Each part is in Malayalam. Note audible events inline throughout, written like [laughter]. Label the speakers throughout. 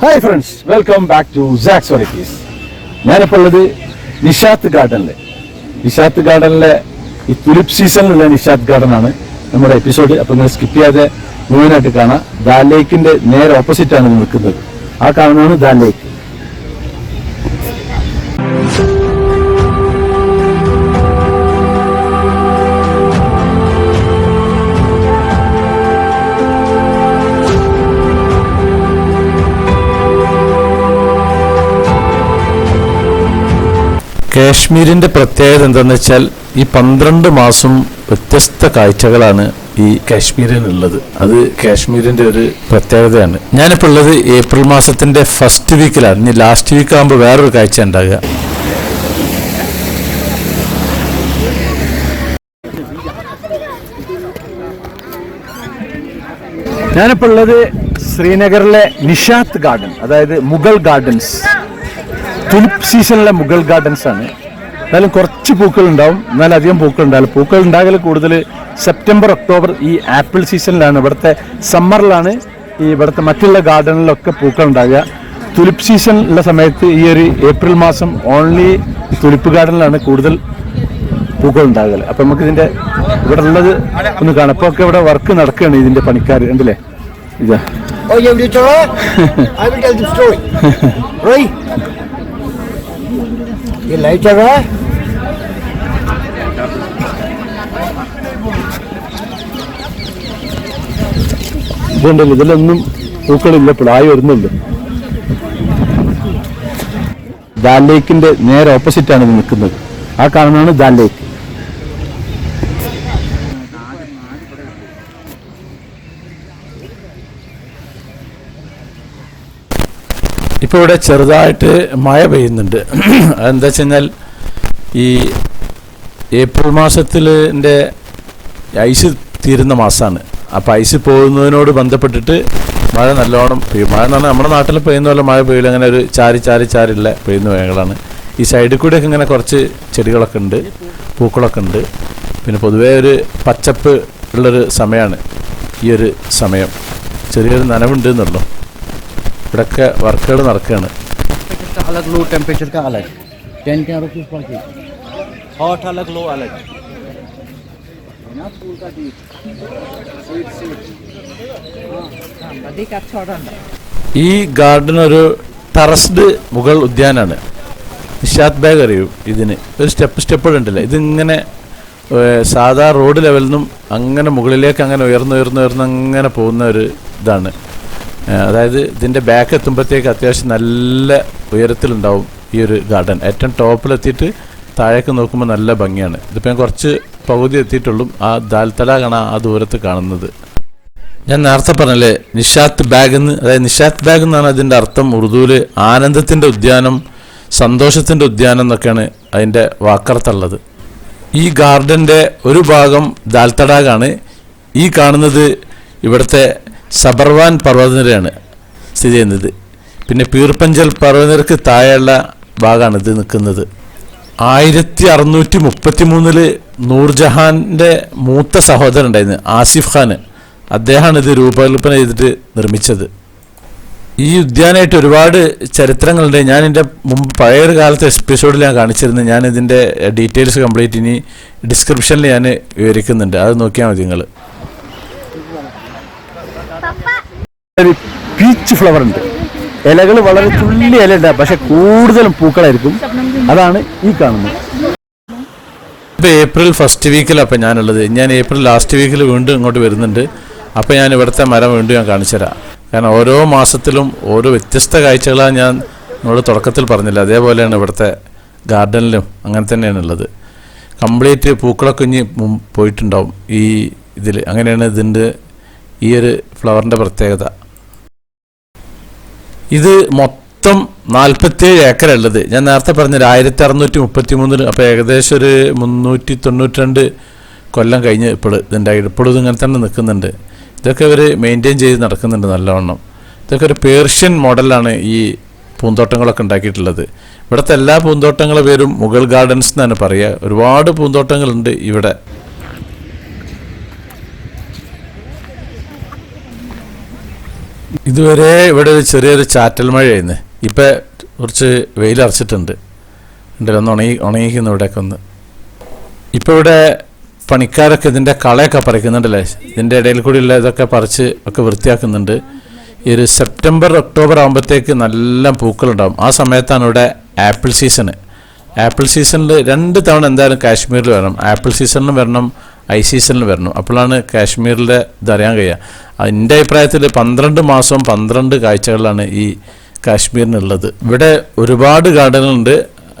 Speaker 1: Hi friends welcome back to sax varieties ഞാനിപ്പോൾ ഉള്ളത് നിഷാത്ത് ഗാർഡനിലെ. നിഷാത്ത് ഗാർഡനിലെ ഈ തുലിപ് സീസണിലുള്ള നിഷാത്ത് ഗാർഡൻ ആണ് നമ്മുടെ എപ്പിസോഡ് അപ്പൊ നിങ്ങൾ സ്കിപ്പ് ചെയ്യാതെ മുഴുവനായിട്ട് കാണാം. ദാൽ ലേക്കിന്റെ നേരെ ഓപ്പോസിറ്റ് ആണ് നിൽക്കുന്നത്. ആ കാണുന്നതാണ് ദാൽ ലേക്ക്
Speaker 2: കാശ്മീരിന്റെ പ്രത്യേകത എന്താണെന്ന് വെച്ചാൽ ഈ പന്ത്രണ്ട് മാസം വ്യത്യസ്ത കാഴ്ചകളാണ് ഈ കാശ്മീരിനുള്ളത്. അത് കാശ്മീരിന്റെ ഒരു പ്രത്യേകതയാണ്. ഞാനിപ്പോൾ ഉള്ളത് ഏപ്രിൽ മാസത്തിന്റെ ഫസ്റ്റ് വീക്കിലാണ് ഇനി ലാസ്റ്റ് വീക്ക് ആകുമ്പോൾ വേറൊരു കാഴ്ച ഉണ്ടാകുക.
Speaker 1: ഞാനിപ്പോൾ ഉള്ളത് ശ്രീനഗറിലെ നിഷാത്ത് ഗാർഡൻ അതായത് മുഗൾ ഗാർഡൻസ്. തുലിപ് സീസണിലെ മുഗൾ ഗാർഡൻസ് ആണ്. എന്നാലും കുറച്ച് പൂക്കൾ ഉണ്ടാവും എന്നാലും അധികം പൂക്കൾ ഉണ്ടാവില്ല പൂക്കൾ ഉണ്ടാകൽ കൂടുതൽ സെപ്റ്റംബർ ഒക്ടോബർ ഈ ആപ്പിൾ സീസണിലാണ് ഇവിടുത്തെ സമ്മറിലാണ് ഈ ഇവിടുത്തെ മറ്റുള്ള ഗാർഡനിലൊക്കെ പൂക്കൾ ഉണ്ടാകുക തുലിപ്പ് സീസൺ ഉള്ള സമയത്ത് ഈ ഒരു ഏപ്രിൽ മാസം ഓൺലി തുലിപ്പ് ഗാർഡനിലാണ് കൂടുതൽ പൂക്കൾ ഉണ്ടാകൽ അപ്പൊ നമുക്ക് ഇതിന്റെ ഇവിടെ ഉള്ളത് ഒന്ന് കാണാം. ഇപ്പൊ ഒക്കെ ഇവിടെ വർക്ക് നടക്കുകയാണ് ഇതിന്റെ പണിക്കാർ ഉണ്ടല്ലേ ഇതാ. [laughs] [laughs]
Speaker 3: You later, right?
Speaker 1: ഇതുണ്ടല്ലോ ഇതിലൊന്നും പൂക്കളില്ല പിളായി വരുന്നുണ്ട്. ദാൽ ലേക്കിന്റെ നേരെ ഓപ്പോസിറ്റ് ആണ് ഇത് നിൽക്കുന്നത്. ആ കാരണമാണ് ദാൽ ലേക്ക്.
Speaker 2: ഇപ്പോൾ ഇവിടെ ചെറുതായിട്ട് മഴ പെയ്യുന്നുണ്ട്. [clears throat] അതെന്താ വെച്ച് കഴിഞ്ഞാൽ ഈ ഏപ്രിൽ മാസത്തിന്റെ ഐസ് തീരുന്ന മാസമാണ് അപ്പോൾ ഐസ് പോകുന്നതിനോട് ബന്ധപ്പെട്ടിട്ട് മഴ നല്ലോണം പെയ്യും. മഴ എന്ന് പറഞ്ഞാൽ നമ്മുടെ നാട്ടിൽ പെയ്യുന്ന പോലെ മഴ പെയ്യില്ല അങ്ങനെ ഒരു ചാരി ചാരി ചാരില്ല പെയ്യുന്ന മഴകളാണ് ഈ സൈഡിൽ കൂടെയൊക്കെ ഇങ്ങനെ കുറച്ച് ചെടികളൊക്കെ ഉണ്ട് പൂക്കളൊക്കെ ഉണ്ട്. പിന്നെ പൊതുവേ ഒരു പച്ചപ്പ് ഉള്ളൊരു സമയമാണ് ഈ ഒരു സമയം. ചെറിയൊരു നനവുണ്ട് എന്നുള്ളൂ. ഇവിടെയൊക്കെ വർക്കുകൾ നടക്കുകയാണ്
Speaker 3: का अलग लो टेम्परेचर का अलग टेन के रुपये पर के हॉट अलग लो अलग
Speaker 2: ഈ ഗാർഡൻ ഒരു ടെറസ്ഡ് മുഗൾ ഉദ്യാനാണ് നിഷാദ് ബാഗ് അറിയൂ ഇതിന് ഒരു സ്റ്റെപ്പ് സ്റ്റെപ്പ് ഉണ്ടല്ലോ ഇതിങ്ങനെ ഏർ, സാധാ റോഡ് ലെവലിൽ നിന്നും അങ്ങനെ മുകളിലേക്ക് അങ്ങനെ ഉയർന്ന് ഉയർന്ന് ഉയർന്ന് അങ്ങനെ പോകുന്ന ഒരു ഇതാണ് ഏർ, അതായത് ഇതിന്റെ ബാക്ക് എത്തുമ്പോഴത്തേക്ക് അത്യാവശ്യം നല്ല ഉയരത്തിലുണ്ടാവും ഈ ഒരു ഗാർഡൻ ഏറ്റവും ടോപ്പിലെത്തിയിട്ട് താഴേക്ക് നോക്കുമ്പോൾ നല്ല ഭംഗിയാണ്. ഇതിപ്പോൾ ഞാൻ കുറച്ച് പകുതി എത്തിയിട്ടുള്ളൂ. ആ ദാൽത്തല കാണാൻ ആ ദൂരത്ത് കാണുന്നത്. ഞാൻ നേരത്തെ പറഞ്ഞല്ലേ നിഷാത്ത് ബാഗ് എന്ന് അതായത് നിഷാത്ത് ബാഗ് എന്നാണ് അതിന്റെ അർത്ഥം. ഉറുദുവിൽ ആനന്ദത്തിന്റെ ഉദ്യാനം സന്തോഷത്തിന്റെ ഉദ്യാനം എന്നൊക്കെയാണ് അതിന്റെ വാക്കർത്തുള്ളത് ഈ ഗാർഡന്റെ ഒരു ഭാഗം ദാൽത്തടാകാണ് ഈ കാണുന്നത് ഇവിടുത്തെ സബർവാൻ പർവതനിരയാണ് സ്ഥിതി ചെയ്യുന്നത്. പിന്നെ പീർപ്പഞ്ചൽ പർവതനിരക്ക് താഴെയുള്ള ഭാഗമാണ് ഇത് നിൽക്കുന്നത്. ആയിരത്തി അറുന്നൂറ്റി മുപ്പത്തി മൂന്നിൽ നൂർജഹാന്റെ മൂത്ത സഹോദരൻ ഉണ്ടായിരുന്നു ആസിഫ് ഖാൻ. അദ്ദേഹമാണ് ഇത് രൂപകൽപ്പന ചെയ്തിട്ട് നിർമ്മിച്ചത്. ഈ ഉദ്യാനമായിട്ട് ഒരുപാട് ചരിത്രങ്ങളുണ്ട്. ഞാൻ എന്റെ മുമ്പ് പഴയൊരു കാലത്തെ എപ്പിസോഡിൽ ഞാൻ കാണിച്ചിരുന്നു. ഞാൻ ഇതിന്റെ ഡീറ്റെയിൽസ് കംപ്ലീറ്റ് ഇനി ഡിസ്ക്രിപ്ഷനിൽ ഞാൻ വിവരിക്കുന്നുണ്ട്. അത് നോക്കിയാൽ മതി നിങ്ങൾ
Speaker 1: ഒരു പീച്ച് ഫ്ലവർ ഉണ്ട്. ഇലകൾ വളരെ തുള്ളി ഉണ്ട് പക്ഷെ കൂടുതലും പൂക്കളായിരിക്കും. അതാണ് ഈ കാണുന്നത്.
Speaker 2: ഇപ്പോൾ ഏപ്രിൽ ഫസ്റ്റ് വീക്കിലാണ് അപ്പോൾ ഞാനുള്ളത്. ഞാൻ ഏപ്രിൽ ലാസ്റ്റ് വീക്കിൽ വീണ്ടും ഇങ്ങോട്ട് വരുന്നുണ്ട്. അപ്പോൾ ഞാൻ ഇവിടുത്തെ മരം വീണ്ടും ഞാൻ കാണിച്ചു തരാം. കാരണം ഓരോ മാസത്തിലും ഓരോ വ്യത്യസ്ത കാഴ്ചകളാണ് ഞാൻ നിങ്ങളോട് തുടക്കത്തിൽ പറഞ്ഞില്ല. അതേപോലെയാണ് ഇവിടുത്തെ ഗാർഡനിലും അങ്ങനെ തന്നെയാണ് ഉള്ളത്. കംപ്ലീറ്റ് പൂക്കളൊക്കെ പോയിട്ടുണ്ടാവും ഈ ഇതിൽ അങ്ങനെയാണ് ഇതിന്റെ ഈ ഒരു ഫ്ലവറിന്റെ പ്രത്യേകത. ഇത് മൊത്തം നാൽപ്പത്തിയേഴ് ഏക്കർ ഉള്ളത് ഞാൻ നേരത്തെ പറഞ്ഞൊരു ആയിരത്തി അറുന്നൂറ്റി മുപ്പത്തി മൂന്നിൽ അപ്പോൾ ഏകദേശം ഒരു മുന്നൂറ്റി തൊണ്ണൂറ്റി രണ്ട് കൊല്ലം കഴിഞ്ഞ് ഇപ്പോൾ ഇതുണ്ടായി ഇപ്പോഴും ഇങ്ങനെ തന്നെ നിൽക്കുന്നുണ്ട്. ഇതൊക്കെ ഇവർ മെയിന്റെയിൻ ചെയ്ത് നടക്കുന്നുണ്ട് നല്ലവണ്ണം ഇതൊക്കെ ഒരു പേർഷ്യൻ മോഡലാണ് ഈ പൂന്തോട്ടങ്ങളൊക്കെ ഉണ്ടാക്കിയിട്ടുള്ളത്. ഇവിടുത്തെ എല്ലാ പൂന്തോട്ടങ്ങളെ പേരും മുഗൾ ഗാർഡൻസ് എന്നാണ് പറയുക. ഒരുപാട് പൂന്തോട്ടങ്ങളുണ്ട് ഇവിടെ. ഇതുവരെ ഇവിടെ ഒരു ചെറിയൊരു ചാറ്റൽ മഴയായിരുന്നു. ഇപ്പം കുറച്ച് വെയിലറച്ചിട്ടുണ്ട് ഉണ്ടല്ലോ ഒന്ന് ഉണങ്ങി ഉണങ്ങിക്കുന്നു ഇവിടെയൊക്കെ ഒന്ന്. ഇപ്പോൾ ഇവിടെ പണിക്കാരൊക്കെ ഇതിന്റെ കളയൊക്കെ പറിക്കുന്നുണ്ടല്ലേ? ഇതിന്റെ ഇടയിൽ കൂടിയുള്ള ഇതൊക്കെ പറിച്ച് ഒക്കെ വൃത്തിയാക്കുന്നുണ്ട്. ഈ ഒരു സെപ്റ്റംബർ ഒക്ടോബർ ആകുമ്പോഴത്തേക്ക് നല്ല പൂക്കളുണ്ടാവും. ആ സമയത്താണ് ഇവിടെ ആപ്പിൾ സീസണ്. ആപ്പിൾ സീസണിൽ രണ്ട് തവണ എന്തായാലും കാശ്മീരിൽ വരണം. ആപ്പിൾ സീസണിലും വരണം ഐ സീസണിലും വരണം. അപ്പോഴാണ് കാശ്മീരിലെ ഇതറിയാൻ കഴിയുക. എന്റെ അഭിപ്രായത്തിൽ പന്ത്രണ്ട് മാസം പന്ത്രണ്ട് കാഴ്ചകളാണ് ഈ കാശ്മീരിനുള്ളത്. ഇവിടെ ഒരുപാട് ഗാർഡനുണ്ട്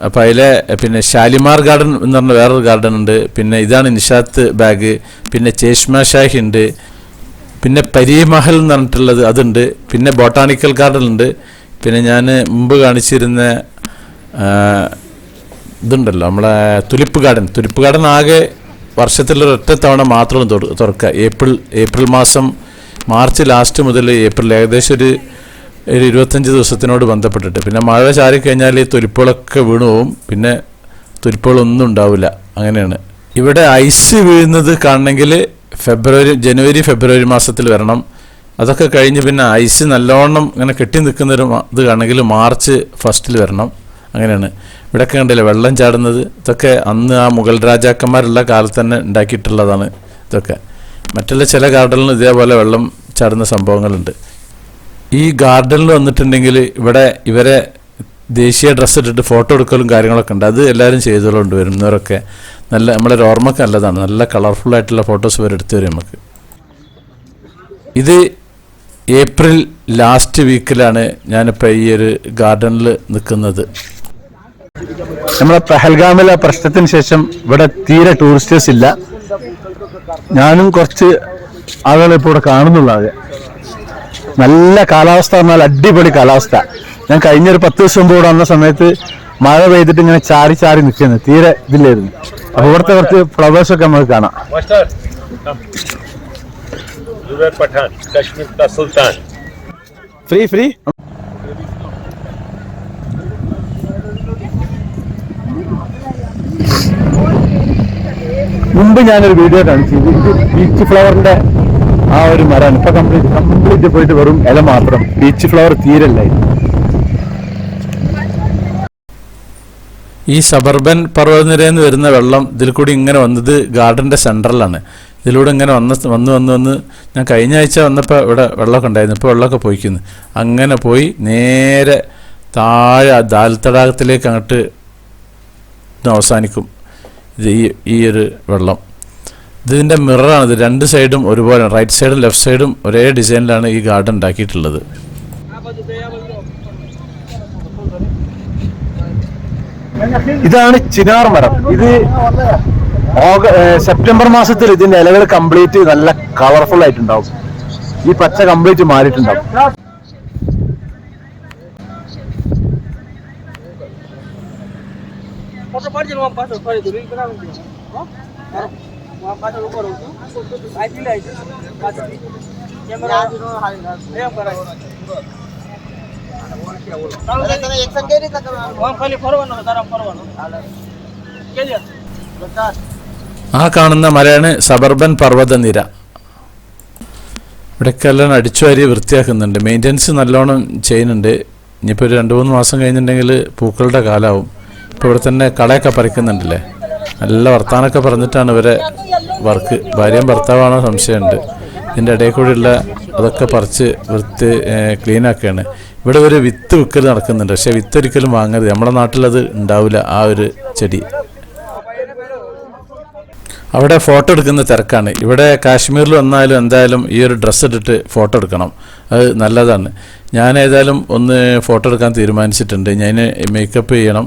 Speaker 2: അപ്പം അതിലെ പിന്നെ ഷാലിമാർ ഗാർഡൻ എന്ന് പറഞ്ഞ വേറൊരു ഗാർഡൻ ഉണ്ട് പിന്നെ ഇതാണ് നിഷാത്ത് ബാഗ്. പിന്നെ ചേഷ്മ ഷാഹി ഉണ്ട്. പിന്നെ പരീമഹൽ എന്ന് പറഞ്ഞിട്ടുള്ളത് അതുണ്ട്. പിന്നെ ബൊട്ടാണിക്കൽ ഗാർഡൻ ഉണ്ട് പിന്നെ ഞാൻ മുമ്പ് കാണിച്ചിരുന്ന ഇതുണ്ടല്ലോ നമ്മളെ തുലിപ്പ് ഗാർഡൻ. തുലിപ്പ് ഗാർഡൻ ആകെ വർഷത്തിൽ ഒരൊറ്റ തവണ മാത്രം തുറക്കുക. ഏപ്രിൽ ഏപ്രിൽ മാസം മാർച്ച് ലാസ്റ്റ് മുതൽ ഏപ്രിൽ ഏകദേശം ഒരു ഒരു ഇരുപത്തഞ്ച് ദിവസത്തിനോട് ബന്ധപ്പെട്ടിട്ട്. പിന്നെ മഴ ചാരിക്കഴിഞ്ഞാൽ ഈ തൊലിപ്പുകളൊക്കെ വീണു പോവും. പിന്നെ തൊലിപ്പുകളൊന്നും ഉണ്ടാവില്ല. അങ്ങനെയാണ്. ഇവിടെ ഐസ് വീഴുന്നത് കാണണമെങ്കിൽ ഫെബ്രുവരി ജനുവരി ഫെബ്രുവരി മാസത്തിൽ വരണം. അതൊക്കെ കഴിഞ്ഞ് പിന്നെ ഐസ് നല്ലോണം ഇങ്ങനെ കെട്ടി നിൽക്കുന്നൊരു ഇത് കാണണമെങ്കിൽ മാർച്ച് ഫസ്റ്റിൽ വരണം. അങ്ങനെയാണ്. ഇവിടെയൊക്കെ കണ്ടില്ലേ വെള്ളം ചാടുന്നത്? ഇതൊക്കെ അന്ന് ആ മുഗൾ രാജാക്കന്മാരുള്ള കാലത്ത് തന്നെ ഉണ്ടാക്കിയിട്ടുള്ളതാണ് ഇതൊക്കെ. മറ്റുള്ള ചില ഗാർഡനിൽ ഇതേപോലെ വെള്ളം ചാടുന്ന സംഭവങ്ങളുണ്ട്. ഈ ഗാർഡനിൽ വന്നിട്ടുണ്ടെങ്കിൽ ഇവിടെ ഇവരെ ദേശീയ ഡ്രസ്സ് ഇട്ടിട്ട് ഫോട്ടോ എടുക്കലും കാര്യങ്ങളൊക്കെ ഉണ്ട്. അത് എല്ലാവരും ചെയ്തുകൊണ്ട് വരുന്നവരൊക്കെ. നല്ല നമ്മളെ ഒരു ഓർമ്മക്ക് നല്ലതാണ്. നല്ല കളർഫുൾ ആയിട്ടുള്ള ഫോട്ടോസ് ഇവർ എടുത്തു വരും നമുക്ക്. ഇത് ഏപ്രിൽ ലാസ്റ്റ് വീക്കിലാണ് ഞാനിപ്പോൾ ഈ ഒരു ഗാർഡനിൽ നിൽക്കുന്നത്.
Speaker 1: നമ്മളെ പെഹൽഗാമിലെ പ്രശ്നത്തിന് ശേഷം ഇവിടെ തീരെ ടൂറിസ്റ്റേഴ്സ് ഇല്ല. ഞാനും കുറച്ച് ആളുകളെ ഇപ്പോൾ ഇവിടെ കാണുന്നുള്ളത് നല്ല കാലാവസ്ഥ എന്നാൽ അടിപൊളി കാലാവസ്ഥ. ഞാൻ കഴിഞ്ഞൊരു പത്ത് ദിവസം മുമ്പ് ഇവിടെ വന്ന സമയത്ത് മഴ പെയ്തിട്ട് ഇങ്ങനെ ചാരി ചാരി നിൽക്കുന്നു. തീരെ ഇതില്ലായിരുന്നു. അപ്പൊ ഇവിടുത്തെ കുറച്ച് ഫ്ലവേഴ്സ് ഒക്കെ നമുക്ക് കാണാം. ഫ്രീ ഫ്രീ മുമ്പ് ഞാനൊരു വീഡിയോ കാണിച്ചു. ഇത് ബീച്ച് ഫ്ലവറിന്റെ ആ ഒരു മരമാണ് ഇപ്പൊ കംപ്ലീറ്റ് കംപ്ലീറ്റ് പോയിട്ട് വെറും ഇല മാത്രം. ബീച്ച് ഫ്ലവർ തീരല്ലേ
Speaker 2: ഈ സബർബൻ പർവതനിരയിൽ വരുന്ന വെള്ളം ഇതിൽ കൂടി ഇങ്ങനെ വന്നത് ഗാർഡന്റെ സെന്ററിലാണ് ഇതിലൂടെ ഇങ്ങനെ വന്ന വന്ന് വന്ന് വന്ന് ഞാൻ കഴിഞ്ഞ ആഴ്ച വന്നപ്പോൾ ഇവിടെ വെള്ളമൊക്കെ ഉണ്ടായിരുന്നു. ഇപ്പോൾ വെള്ളമൊക്കെ പോയിക്കുന്നു. അങ്ങനെ പോയി നേരെ താഴെ ദാൽ തടാകത്തിലേക്ക് അങ്ങോട്ട് അവസാനിക്കും. ഇത് ഈ ഈ ഒരു വെള്ളം. ഇതിന്റെ മിററാണ് ഇത് രണ്ട് സൈഡും ഒരുപോലെ റൈറ്റ് സൈഡും ലെഫ്റ്റ് സൈഡും ഒരേ ഡിസൈനിലാണ് ഈ ഗാർഡൻ ഉണ്ടാക്കിയിട്ടുള്ളത്.
Speaker 1: ഇതാണ് ചിനാർ മരം. ഇത് സെപ്റ്റംബർ മാസത്തിൽ ഇതിന്റെ ഇലകൾ കംപ്ലീറ്റ് നല്ല കളർഫുൾ ആയിട്ടുണ്ടാവും. ഈ പച്ച കംപ്ലീറ്റ് മാറിയിട്ടുണ്ടാവും.
Speaker 4: Uang kali forward no, taram forward. No. Kaya.
Speaker 2: ആ കാണുന്ന മലയാണ് സബർബൻ പർവതനിര ഇവിടെയൊക്കെ എല്ലാം അടിച്ചുവാരി വൃത്തിയാക്കുന്നുണ്ട്. മെയിന്റെനൻസ് നല്ലോണം ചെയ്യുന്നുണ്ട്. ഇനിയിപ്പോൾ ഒരു രണ്ട് മൂന്ന് മാസം കഴിഞ്ഞിട്ടുണ്ടെങ്കിൽ പൂക്കളുടെ കാലാവും. ഇപ്പോൾ ഇവിടെ തന്നെ കളയൊക്കെ പറിക്കുന്നുണ്ടല്ലേ? നല്ല വർത്താനൊക്കെ പറഞ്ഞിട്ടാണ് ഇവരെ വർക്ക്. ഭാര്യയും ഭർത്താവാണോ സംശയമുണ്ട്. ഇതിന്റെ ഇടയിൽ കൂടിയുള്ള അതൊക്കെ പറിച്ച് വൃത്തി ക്ലീൻ ആക്കുകയാണ് ഇവിടെ ഒരു വിത്ത് വിൽക്കൽ നടക്കുന്നുണ്ട്. പക്ഷേ വിത്ത് ഒരിക്കലും വാങ്ങരുത്. നമ്മുടെ നാട്ടിലത് ഉണ്ടാവില്ല. ആ ഒരു ചെടി. അവിടെ ഫോട്ടോ എടുക്കുന്ന തിരക്കാണ്. ഇവിടെ കാശ്മീരിൽ വന്നാലും എന്തായാലും ഈ ഒരു ഡ്രസ്സ് ഇട്ടിട്ട് ഫോട്ടോ എടുക്കണം. അത് നല്ലതാണ്. ഞാൻ ഏതായാലും ഒന്ന് ഫോട്ടോ എടുക്കാൻ തീരുമാനിച്ചിട്ടുണ്ട്. ഞാൻ മേക്കപ്പ് ചെയ്യണം.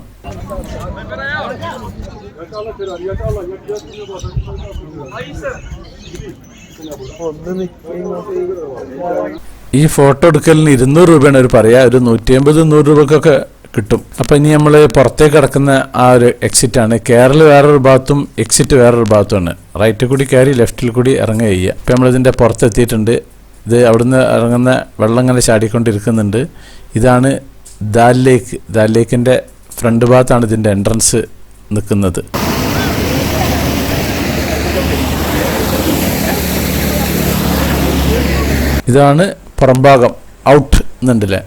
Speaker 2: ഈ ഫോട്ടോ എടുക്കലിന് ഇരുന്നൂറ് രൂപയാണ് ഒരു പറയാ ഒരു നൂറ്റി അമ്പത് നൂറ് രൂപക്കൊക്കെ കിട്ടും. അപ്പൊ ഇനി നമ്മൾ പുറത്തേക്ക് കിടക്കുന്ന ആ ഒരു എക്സിറ്റ് ആണ്. കേരള വേറൊരു ഭാഗത്തും എക്സിറ്റ് വേറൊരു ഭാഗത്തുമാണ്. റൈറ്റിൽ കൂടി കയറി ലെഫ്റ്റിൽ കൂടി ഇറങ്ങുക ചെയ്യുക. ഇപ്പം നമ്മളിതിന്റെ പുറത്തെത്തിയിട്ടുണ്ട് ഇത് അവിടുന്ന് ഇറങ്ങുന്ന വെള്ളം ഇങ്ങനെ ചാടിക്കൊണ്ടിരിക്കുന്നുണ്ട്. ഇതാണ് ദാൽ ലേക്ക്. ദാൽ ലേക്കിന്റെ ഫ്രണ്ട് ഭാഗത്താണ് ഇതിന്റെ എൻട്രൻസ് നിൽക്കുന്നത്. ഇതാണ് പുറംഭാഗം ഔട്ട് എന്നുണ്ടല്ലേ?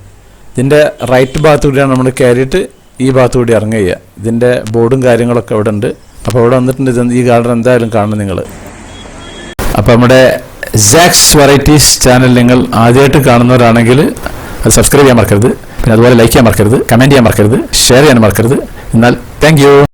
Speaker 2: ഇതിന്റെ റൈറ്റ് ഭാഗത്ത് കൂടിയാണ് നമ്മൾ കയറിയിട്ട് ഈ ഭാഗത്ത് കൂടി ഇറങ്ങുക ഇതിന്റെ ബോർഡും കാര്യങ്ങളൊക്കെ ഇവിടെ ഉണ്ട്. അപ്പോൾ ഇവിടെ വന്നിട്ടുണ്ട് ഇത് ഈ ഗാർഡൻ എന്തായാലും കാണണം നിങ്ങൾ അപ്പോൾ നമ്മുടെ സാക്സ് വെറൈറ്റീസ് ചാനൽ നിങ്ങൾ ആദ്യമായിട്ട് കാണുന്നവരാണെങ്കിൽ അത് സബ്സ്ക്രൈബ് ചെയ്യാൻ മറക്കരുത്. പിന്നെ അതുപോലെ ലൈക്ക് ചെയ്യാൻ മറക്കരുത് കമന്റ് ചെയ്യാൻ മറക്കരുത് ഷെയർ ചെയ്യാൻ മറക്കരുത്. എന്നാൽ താങ്ക്